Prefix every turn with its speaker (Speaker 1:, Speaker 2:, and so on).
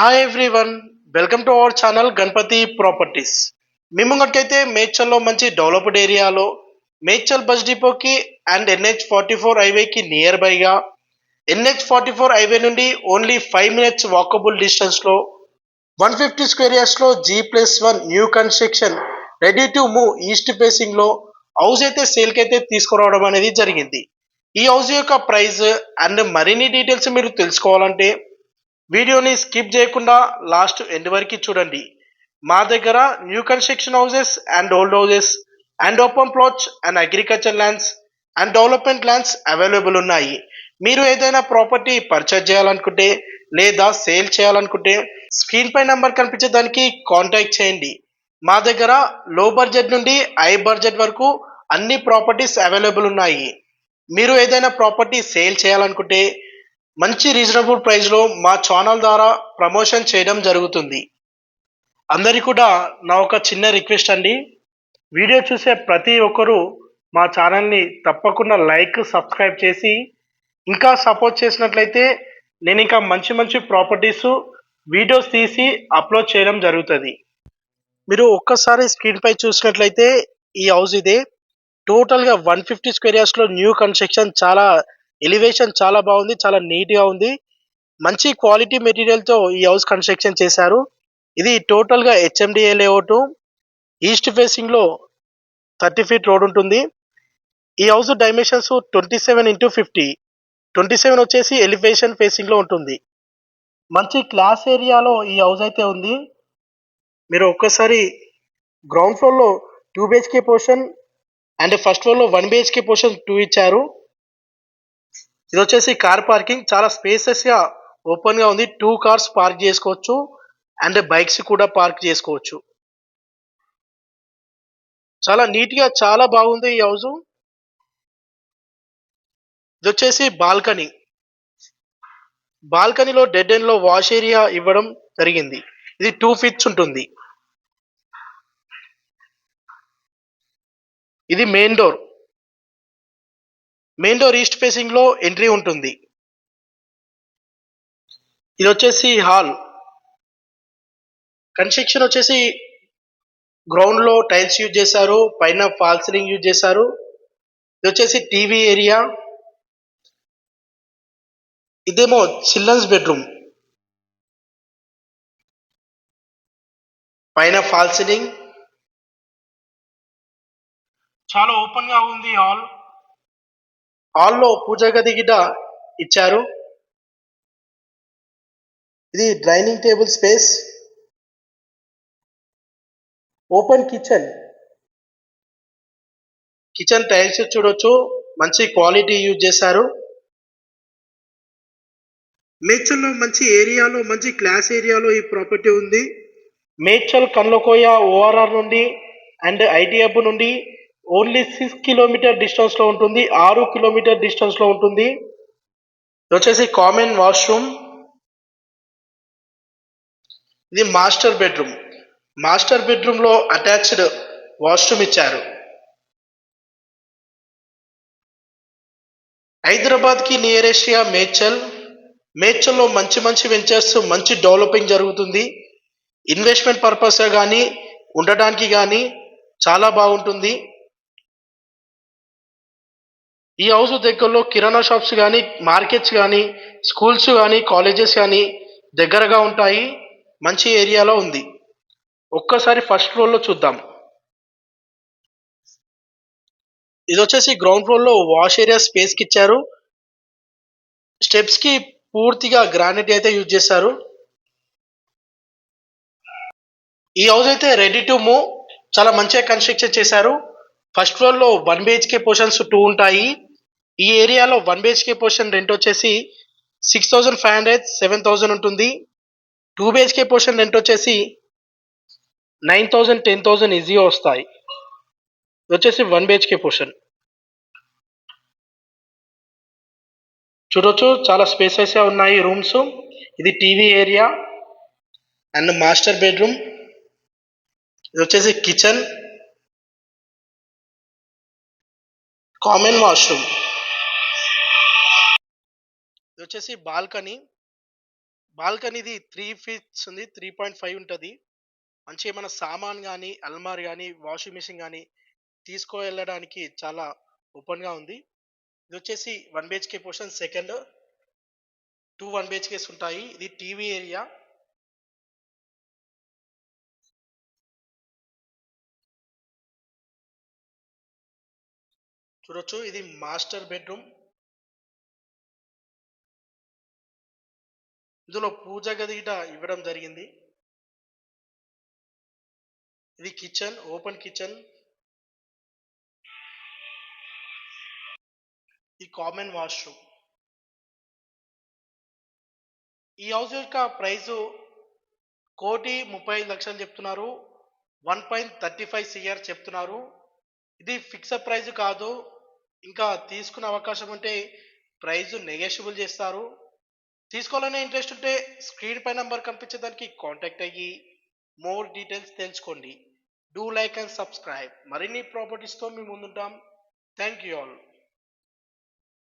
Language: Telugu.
Speaker 1: Hi everyone welcome to our channel Ganapathi Properties మీ ముంగటికైతే మేడ్చల్లో మంచి డెవలప్డ్ ఏరియాలో మేడ్చల్ బస్ డిపోకి అండ్ ఎన్హెచ్ ఫార్టీ ఫోర్ హైవేకి నియర్ బైగా ఎన్హెచ్ ఫార్టీ ఫోర్ హైవే నుండి ఓన్లీ ఫైవ్ మినిట్స్ వాకబుల్ డిస్టెన్స్లో వన్ ఫిఫ్టీ స్క్వేర్ ఇయర్స్లో G plus one new construction ready to move east ఫేసింగ్లో హౌస్ అయితే సేల్కి అయితే తీసుకురావడం అనేది జరిగింది. ఈ హౌస్ యొక్క ప్రైస్ అండ్ మరిన్ని డీటెయిల్స్ మీరు తెలుసుకోవాలంటే వీడియోని స్కిప్ చేయకుండా లాస్ట్ ఎండ్ వరకు చూడండి. మా దగ్గర new construction houses and old houses and open plots and agriculture lands and development lands available ఉన్నాయి. మీరు ఏదైనా ప్రాపర్టీ పర్చేజ్ చేయాలనుకుంటే లేదా సేల్ చేయాలనుకుంటే స్క్రీన్ పై నెంబర్ కనిపించే దానికి కాంటాక్ట్ చేయండి. మా దగ్గర లో బడ్జెట్ నుండి హై బడ్జెట్ వరకు అన్ని ప్రాపర్టీస్ అవైలబుల్ ఉన్నాయి. మీరు ఏదైనా ప్రాపర్టీ సేల్ చేయాలనుకుంటే మంచి రీజనబుల్ ప్రైస్లో మా ఛానల్ ద్వారా ప్రమోషన్ చేయడం జరుగుతుంది. అందరికీ కూడా నా ఒక చిన్న రిక్వెస్ట్ అండి. వీడియో చూసే ప్రతి ఒక్కరూ మా ఛానల్ని తప్పకుండా లైక్ సబ్స్క్రైబ్ చేసి ఇంకా సపోర్ట్ చేసినట్లయితే నేను ఇంకా మంచి మంచి ప్రాపర్టీస్ వీడియోస్ తీసి అప్లోడ్ చేయడం జరుగుతుంది. మీరు ఒక్కసారి స్క్రీన్ పై చూసినట్లయితే ఈ హౌస్ ఇదే. టోటల్గా వన్ ఫిఫ్టీ స్క్వేర్ ఇయర్స్లో న్యూ కన్స్ట్రక్షన్ చాలా ఎలివేషన్ చాలా బాగుంది చాలా నీట్గా ఉంది. మంచి క్వాలిటీ మెటీరియల్తో ఈ హౌస్ కన్స్ట్రక్షన్ చేశారు. ఇది టోటల్గా హెచ్ఎండిఏ లేఅవుట్ ఈస్ట్ ఫేసింగ్లో థర్టీ ఫీట్ రోడ్ ఉంటుంది. ఈ house dimensions twenty seven into fifty twenty seven వచ్చేసి ఎలివేషన్ ఫేసింగ్లో ఉంటుంది. మంచి క్లాస్ ఏరియాలో ఈ హౌస్ అయితే ఉంది. మీరు ఒక్కసారి గ్రౌండ్ ఫ్లోర్లో two BHK portion and first ఫ్లోర్లో వన్ బిహెచ్కే పోర్షన్ టూ ఇచ్చారు. ఇది వచ్చేసి కార్ పార్కింగ్. చాలా స్పేసెస్గా ఓపెన్గా ఉంది. టూ కార్స్ పార్క్ చేసుకోవచ్చు. అండ్ బైక్స్ కూడా పార్క్ చేసుకోవచ్చు. చాలా నీట్గా చాలా బాగుంది ఈ హౌస్. ఇది వచ్చేసి బాల్కనీ. బాల్కనీలో డెడ్ ఎండ్లో వాష్ ఏరియా ఇవ్వడం జరిగింది. ఇది టూ ఫీట్స్ ఉంటుంది. ఇది main door. Main door east ఫేసింగ్లో ఎంట్రీ ఉంటుంది. ఇది వచ్చేసి హాల్. కన్స్ట్రక్షన్ వచ్చేసి గ్రౌండ్లో టైల్స్ యూజ్ చేశారు పైన ఫాల్ సీలింగ్ యూజ్ చేశారు. ఇది వచ్చేసి టీవీ ఏరియా. ఇదేమో చిల్డ్రన్స్ బెడ్రూమ్. పైన ఫాల్ సీలింగ్. చాలా ఓపెన్గా ఉంది హాల్. హాల్లో పూజ గది గిట ఇచ్చారు. ఇది dining table space. Open kitchen. Kitchen tiles చూడొచ్చు. మంచి క్వాలిటీ యూజ్ చేశారు. మేడ్చల్లో మంచి ఏరియాలో మంచి క్లాస్ ఏరియాలో ఈ ప్రాపర్టీ ఉంది. మేడ్చల్ కన్లకోయ ఓఆర్ఆర్ నుండి అండ్ ఐటీఎబ్ నుండి ఓన్లీ సిక్స్ కిలోమీటర్ డిస్టెన్స్లో ఉంటుంది ఆరు కిలోమీటర్ డిస్టెన్స్లో ఉంటుంది. ఇది వచ్చేసి కామన్ వాష్రూమ్ ఇది మాస్టర్ బెడ్రూమ్ మాస్టర్ బెడ్రూమ్లో అటాచ్డ్ వాష్రూమ్ ఇచ్చారు. హైదరాబాద్కి మేడ్చల్. మేడ్చల్లో మంచి మంచి వెంచర్స్ మంచి డెవలపింగ్ జరుగుతుంది. ఇన్వెస్ట్మెంట్ పర్పస్ కానీ ఉండడానికి కానీ చాలా బాగుంటుంది. ఈ హౌస్ దగ్గరలో కిరాణా షాప్స్ కానీ మార్కెట్స్ కానీ స్కూల్స్ కానీ కాలేజెస్ కానీ దగ్గరగా ఉంటాయి. మంచి ఏరియాలో ఉంది. ఒక్కసారి ఫస్ట్ ఫ్లోర్లో చూద్దాం. ఇది వచ్చేసి గ్రౌండ్ ఫ్లోర్లో వాష్ ఏరియా స్పేస్కి ఇచ్చారు. స్టెప్స్కి పూర్తిగా గ్రానైట్ అయితే యూజ్ చేశారు ఈ హౌస్ అయితే రెడీ టు మూవ్. చాలా మంచిగా కన్స్ట్రక్షన్ చేశారు. ఫస్ట్ ఫ్లోర్లో వన్ బిహెచ్కే పోర్షన్స్ టూ ఉంటాయి. ఈ ఏరియాలో వన్ బిహెచ్కే పోర్షన్ రెంట్ వచ్చేసి six thousand five hundred seven thousand ఉంటుంది. టూ బిహెచ్కే పోర్షన్ రెంట్ వచ్చేసి నైన్ థౌజండ్ టెన్ థౌజండ్ ఈజీగా వస్తాయి. ఇది వచ్చేసి వన్ బిహెచ్కే పోర్షన్. చూడొచ్చు చాలా స్పేసెస్ ఉన్నాయి రూమ్స్. ఇది TV area and master bedroom. ఇది వచ్చేసి కిచెన్. Common washroom. వచ్చేసి బాల్కనీ. బాల్కనీది త్రీ ఫీట్స్ ఉంది త్రీ పాయింట్ ఫైవ్ ఉంటుంది. మంచి ఏమైనా సామాన్ కానీ అల్మార్ కానీ వాషింగ్ మిషన్ కానీ తీసుకువెళ్ళడానికి చాలా ఓపెన్గా ఉంది. ఇది వచ్చేసి one BHK portion second. Two one BHKs ఉంటాయి. ఇది టీవీ ఏరియా. చూడొచ్చు. ఇది మాస్టర్ బెడ్రూమ్. ఇందులో పూజ గది గిట ఇవ్వడం జరిగింది. ఇది కిచెన్ ఓపెన్ కిచెన్. ఈ కామన్ వాష్రూమ్. ఈ హౌస్ యొక్క ప్రైస్ కోటి ముప్పై లక్షలు చెప్తున్నారు. One point thirty five CR చెప్తున్నారు. ఇది ఫిక్స్డ్ ప్రైజ్ కాదు. ఇంకా తీసుకునే అవకాశం ఉంటే ప్రైస్ నెగోషియబుల్ చేస్తారు. తీసుకోవాలనే ఇంట్రెస్ట్ ఉంటే స్క్రీన్ పై నంబర్ కనిపించేదానికి కాంటాక్ట్ అయ్యి మోర్ డీటెయిల్స్ తెలుసుకోండి. Do like and subscribe. మరిన్ని ప్రాపర్టీస్తో మేము ముందుంటాం. Thank you all.